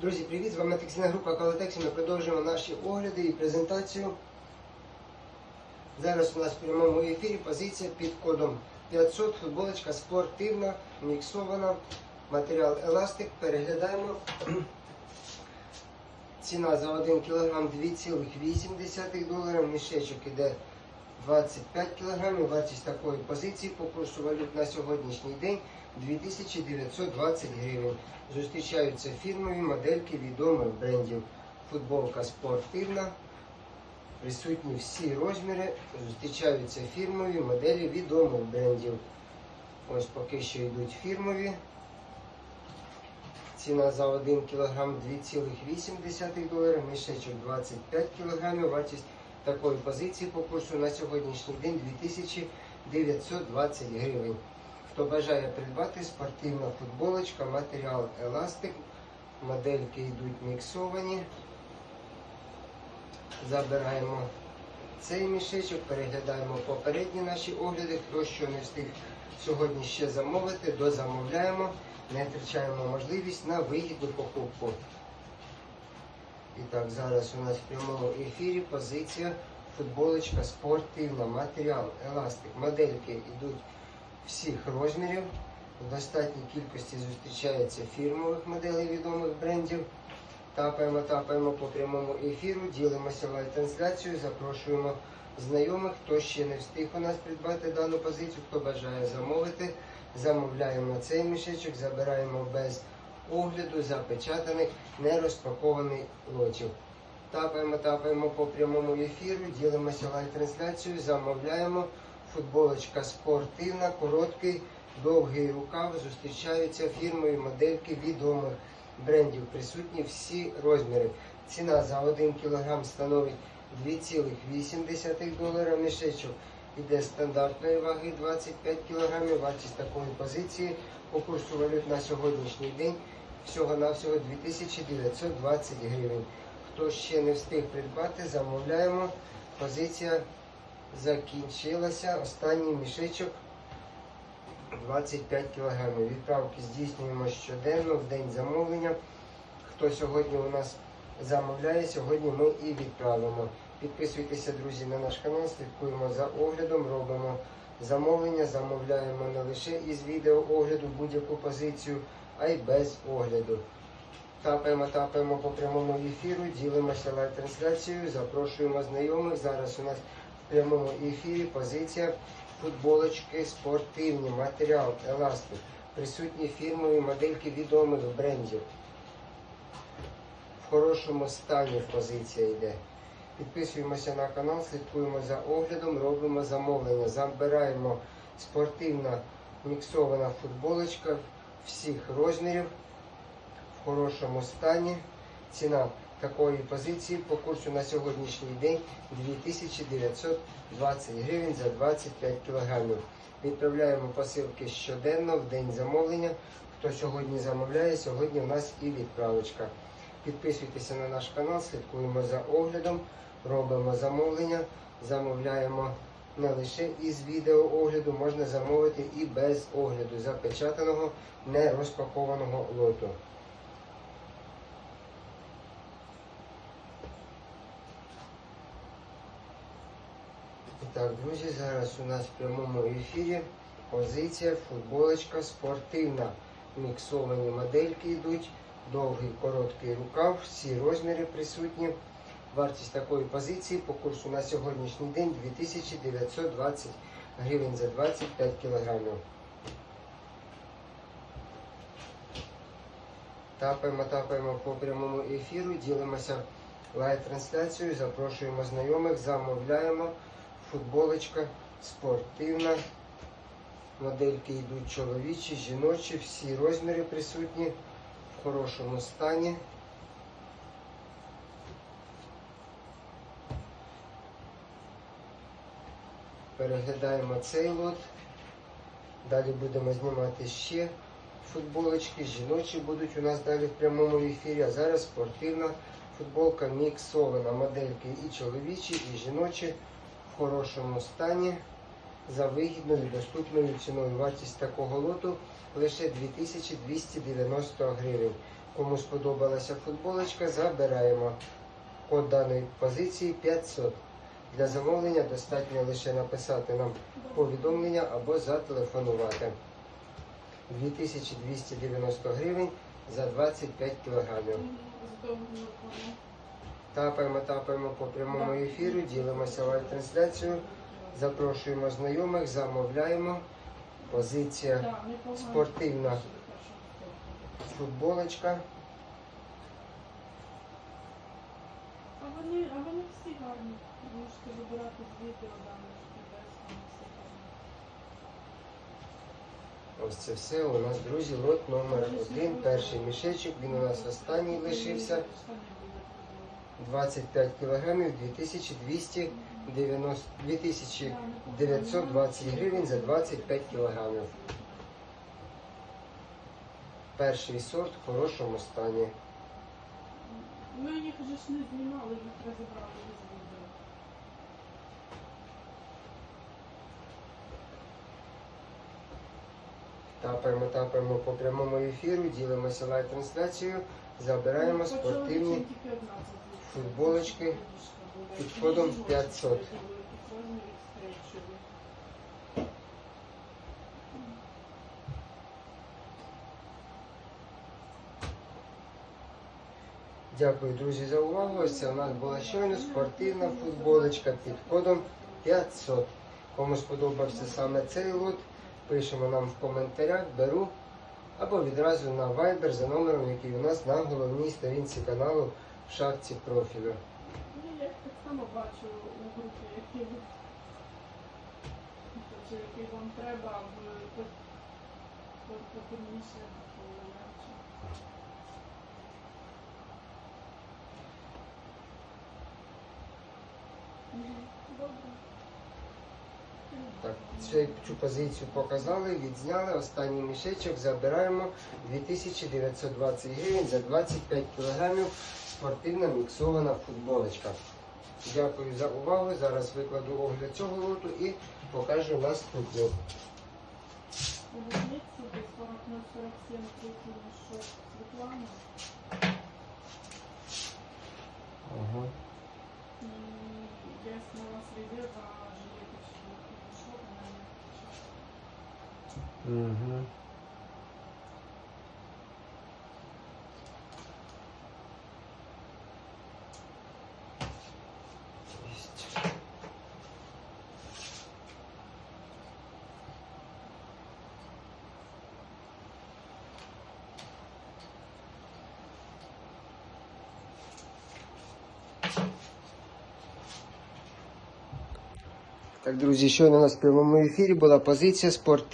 Друзі, привіт! З вами текстильна група Калатекс. Ми продовжуємо наші огляди і презентацію. Зараз у нас в прямому ефірі позиція під кодом 500. Футболочка спортивна, міксована, матеріал еластик. Переглядаємо. Ціна за 1 кг 2,8 долара. Мішечок іде 25 кг. Вартість такої позиції по курсу валют на сьогоднішній день 2920 гривень. Зустрічаються фірмові модельки відомих брендів. Футболка спортивна. Присутні всі розміри. Зустрічаються фірмові моделі відомих брендів. Ось поки що йдуть фірмові. Ціна за 1 кг 2,8 долара, мішечок 25 кг. Вартість такої позиції по курсу на сьогоднішній день 2920 гривень. Хто бажає придбати спортивна футболочка, матеріал еластик, модельки йдуть міксовані. Забираємо цей мішечок, переглядаємо попередні наші огляди. Хто що не встиг сьогодні ще замовити, дозамовляємо, не втрачаємо можливість на вигідну покупку. І так, зараз у нас в прямому ефірі позиція футболочка спортивна, матеріал, еластик, модельки йдуть всіх розмірів. В достатній кількості зустрічається фірмових моделей відомих брендів. Тапаємо, тапаємо по прямому ефіру, ділимося лайв-трансляцією, запрошуємо знайомих, хто ще не встиг у нас придбати дану позицію, хто бажає замовити. Замовляємо цей мішечок, забираємо без огляду запечатаних, не розпакований лотів. Тапаємо, тапаємо по прямому ефіру, ділимося лайв-трансляцією, замовляємо. Футболочка спортивна, короткий, довгий рукав. Зустрічаються фірмові модельки відомих брендів. Присутні всі розміри. Ціна за 1 кг становить 2,8 долара. Мішечок іде стандартної ваги 25 кг. Вартість такої позиції по курсу валют на сьогоднішній день всього-навсього 2920 гривень. Хто ще не встиг придбати, замовляємо. Позиція закінчилася. Останній мішечок 25 кг. Відправки здійснюємо щоденно в день замовлення. Хто сьогодні у нас замовляє, сьогодні ми і відправимо. Підписуйтеся, друзі, на наш канал, слідкуємо за оглядом, робимо замовлення, замовляємо не лише із відео огляду будь-яку позицію, а й без огляду. Тапаємо, тапаємо по прямому ефіру, ділимося лайв-трансляцією, запрошуємо знайомих. Зараз у нас в прямому ефірі позиція футболочки спортивні, матеріал, еластик. Присутні фірмові модельки відомих брендів. В хорошому стані позиція йде. Підписуємося на канал, слідкуємо за оглядом, робимо замовлення. Забираємо спортивна міксована футболочка всіх розмірів в хорошому стані. Ціна такої позиції по курсу на сьогоднішній день 2920 гривень за 25 кілограмів. Відправляємо посилки щоденно в день замовлення. Хто сьогодні замовляє, сьогодні у нас і відправочка. Підписуйтеся на наш канал, слідкуємо за оглядом, робимо замовлення, замовляємо не лише із відео огляду, можна замовити і без огляду запечатаного, не розпакованого лоту. І так, друзі, зараз у нас в прямому ефірі позиція, футболочка спортивна. Міксовані модельки йдуть, довгий короткий рукав, всі розміри присутні. Вартість такої позиції по курсу на сьогоднішній день 2920 гривень за 25 кілограмів. Тапаємо, тапаємо по прямому ефіру, ділимося лайв-трансляцією, запрошуємо знайомих, замовляємо. Футболочка спортивна. Модельки йдуть чоловічі, жіночі, всі розміри присутні в хорошому стані. Переглядаємо цей лот. Далі будемо знімати ще футболочки. Жіночі будуть у нас далі в прямому ефірі. А зараз спортивна футболка міксована. Модельки і чоловічі, і жіночі в хорошому стані за вигідною доступною ціною. Вартість такого лоту лише 2290 гривень. Кому сподобалася футболочка, забираємо. Код даної позиції 500. Для замовлення достатньо лише написати нам повідомлення або зателефонувати. 2290 гривень за 25 кілограмів. Тапаємо, тапаємо по прямому ефіру, ділимося лайв-трансляцією, запрошуємо знайомих, замовляємо. Позиція спортивна футболочка. Можете вибирати з відео гарно. Ось це все у нас, друзі, лот номер один. Перший мішечок, він у нас останній лишився. 25 кілограмів, 2290, 2920 гривень за 25 кілограмів. Перший сорт в хорошому стані. Ми їх же ж не знімали, їх розібрали Тапаємо, тапаємо по прямому ефіру, ділимося лайв-трансляцією, забираємо спортивні футболочки під кодом 500. Дякую, друзі, за увагу. Ось це у нас була щойно спортивна футболочка під кодом 500. Кому сподобався саме цей лот, пишемо нам в коментарях, беру або відразу на Viber за номером, який у нас на головній сторінці каналу в шапці профілю. Ну, я так само бачу у групі, які тобто, який вам треба, потемніше, полегше. Добре. Так, цю, позицію показали, відзняли. Останній мішечок забираємо 2920 гривень за 25 кілограмів спортивна міксована футболочка. Дякую за увагу. Зараз викладу огляд цього лоту і покажу наступну. У Вінниці десь Угу. Так, друзі, щойно у нас в прямому ефірі була позиція спортивна.